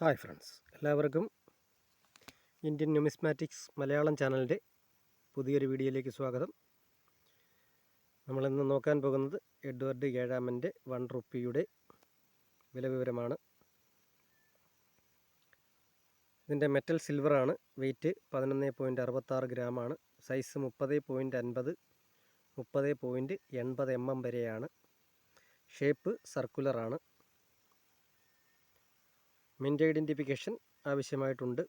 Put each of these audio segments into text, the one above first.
Hi friends എല്ലാവർക്കും Indian numismatics Malayalam ചാനലിന്റെ പുതിയൊരു വീഡിയോയിലേക്ക് സ്വാഗതം. നമ്മളിന്ന് നോക്കാൻ പോകുന്നത് എഡ്വേർഡ് ഏഴാമന്റെ വൺ റുപ്പിയുടെ വില വിവരമാണ്. ഇതിന്റെ മെറ്റൽ സിൽവറാണ് വെയിറ്റ് പതിനൊന്ന് പോയിന്റ് അറുപത്താറ് ഗ്രാമാണ് സൈസ് മുപ്പത് പോയിന്റ് അൻപത് മുപ്പത് പോയിന്റ് എൺപത് എം എം വരെയാണ്. ഷേപ്പ് സർക്കുലറാണ്. മിന്റ് ഐഡന്റിഫിക്കേഷൻ ആവശ്യമായിട്ടുണ്ട്.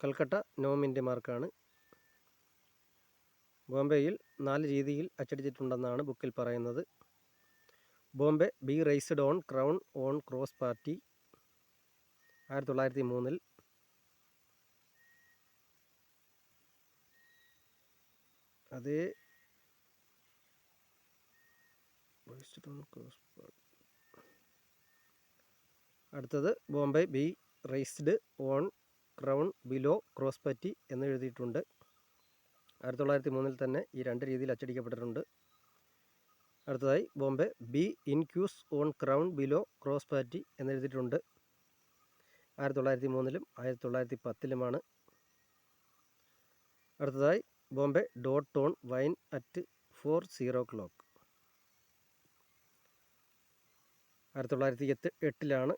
കൽക്കട്ട നോ മിന്റ് മാർക്കാണ് ബോംബെയിൽ നാല് രീതിയിൽ അച്ചടിച്ചിട്ടുണ്ടെന്നാണ് ബുക്കിൽ പറയുന്നത്. Bombay B raised on crown on cross pattee ആയിരത്തി തൊള്ളായിരത്തി മൂന്നിൽ അതേ ക്രോസ് പാർട്ടി അടുത്തത് Bombay B raised on crown below cross pattee എന്ന് എഴുതിയിട്ടുണ്ട്. ആയിരത്തി തൊള്ളായിരത്തി മൂന്നിൽ തന്നെ ഈ രണ്ട് രീതിയിൽ അച്ചടിക്കപ്പെട്ടിട്ടുണ്ട്. അടുത്തതായി Bombay B incuse on crown below cross pattee എന്ന് എഴുതിയിട്ടുണ്ട്. ആയിരത്തി തൊള്ളായിരത്തി മൂന്നിലും ആയിരത്തി തൊള്ളായിരത്തി പത്തിലുമാണ് അടുത്തതായി Bombay dot on vine at four zero clock. ആയിരത്തി തൊള്ളായിരത്തി എട്ട് എട്ടിലാണ്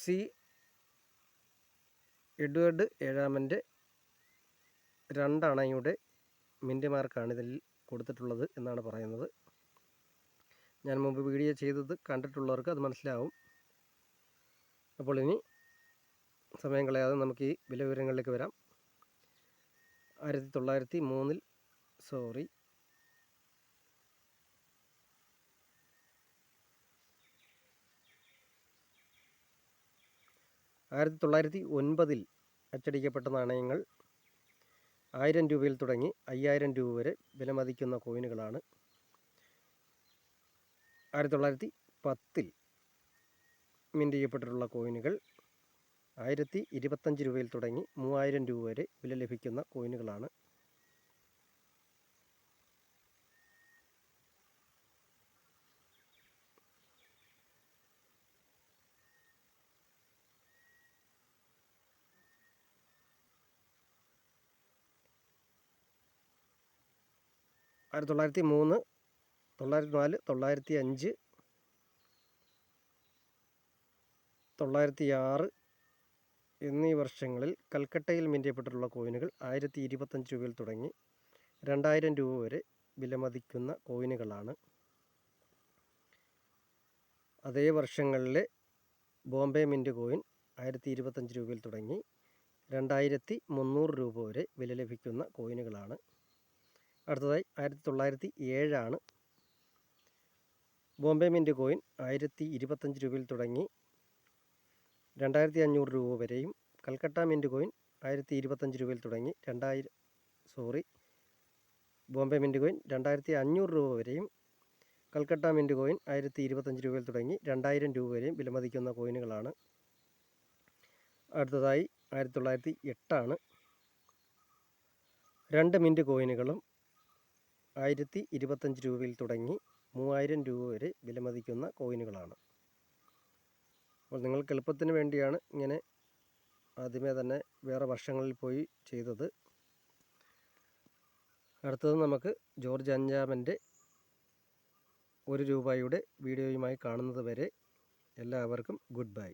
സി എഡ്വേർഡ് ഏഴാമന്റെ രണ്ടണയുടെ മിന്റ് മാർക്കാണ് ഇതിൽ കൊടുത്തിട്ടുള്ളത് എന്നാണ് പറയുന്നത്. ഞാൻ മുമ്പ് വീഡിയോ ചെയ്തത് കണ്ടിട്ടുള്ളവർക്ക് അത് മനസ്സിലാവും. അപ്പോൾ ഇനി സമയം കളയാതെ നമുക്ക് ഈ വില വിവരങ്ങളിലേക്ക് വരാം. ആയിരത്തി തൊള്ളായിരത്തി മൂന്നിൽ സോറി ആയിരത്തി തൊള്ളായിരത്തി ഒൻപതിൽ അച്ചടിക്കപ്പെട്ട നാണയങ്ങൾ ആയിരം രൂപയിൽ തുടങ്ങി അയ്യായിരം രൂപ വരെ വിലമതിക്കുന്ന കോയിനുകളാണ്. ആയിരത്തി തൊള്ളായിരത്തി പത്തിൽ മിന്റ് ചെയ്യപ്പെട്ടിട്ടുള്ള കോയിനുകൾ ആയിരത്തി ഇരുപത്തഞ്ച് രൂപയിൽ തുടങ്ങി മൂവായിരം രൂപ വരെ വില ലഭിക്കുന്ന കോയിനുകളാണ്. ആയിരത്തി തൊള്ളായിരത്തി മൂന്ന് തൊള്ളായിരത്തി നാല് തൊള്ളായിരത്തി അഞ്ച് തൊള്ളായിരത്തി ആറ് എന്നീ വർഷങ്ങളിൽ കൽക്കട്ടയിൽ മിന്റ് കോയിനുകൾ ആയിരത്തി ഇരുപത്തഞ്ച് രൂപയിൽ തുടങ്ങി രണ്ടായിരം രൂപ വരെ വിലമതിക്കുന്ന കോയിനുകളാണ്. അതേ വർഷങ്ങളിലെ ബോംബെ മിന്റ് കോയിൻ ആയിരത്തി ഇരുപത്തഞ്ച് രൂപയിൽ തുടങ്ങി രണ്ടായിരത്തി മുന്നൂറ് രൂപ വരെ വില ലഭിക്കുന്ന കോയിനുകളാണ്. അടുത്തതായി ആയിരത്തി തൊള്ളായിരത്തി ഏഴാണ് ബോംബെ മിന്റ് കോയിൻ ആയിരത്തി ഇരുപത്തഞ്ച് രൂപയിൽ തുടങ്ങി. രണ്ടായിരത്തി അഞ്ഞൂറ് രൂപ വരെയും കൽക്കട്ട മിന്റ് കോയിൻ ആയിരത്തി ഇരുപത്തഞ്ച് രൂപയിൽ തുടങ്ങി. രണ്ടായിരം സോറി ബോംബെ മിന്റ് കോയിൻ രണ്ടായിരത്തി അഞ്ഞൂറ് രൂപ വരെയും കൽക്കട്ട മിന്റ് കോയിൻ ആയിരത്തി ഇരുപത്തഞ്ച് രൂപയിൽ തുടങ്ങി. രണ്ടായിരം രൂപ വരെയും വിലമതിക്കുന്ന കോയിനുകളാണ്. അടുത്തതായി ആയിരത്തി തൊള്ളായിരത്തി എട്ടാണ് രണ്ട് മിന്റ് കോയിനുകളും ആയിരത്തി ഇരുപത്തഞ്ച് രൂപയിൽ തുടങ്ങി മൂവായിരം രൂപ വരെ വിലമതിക്കുന്ന കോയിനുകളാണ്. അപ്പോൾ നിങ്ങൾക്ക് എളുപ്പത്തിന് വേണ്ടിയാണ് ഇങ്ങനെ ആദ്യമേ തന്നെ വേറെ വർഷങ്ങളിൽ പോയി ചെയ്തത്. അടുത്തത് നമുക്ക് ജോർജ് അഞ്ചാമന്റെ ഒരു രൂപയുടെ വീഡിയോയുമായി കാണുന്നത് വരെ എല്ലാവർക്കും ഗുഡ് ബൈ.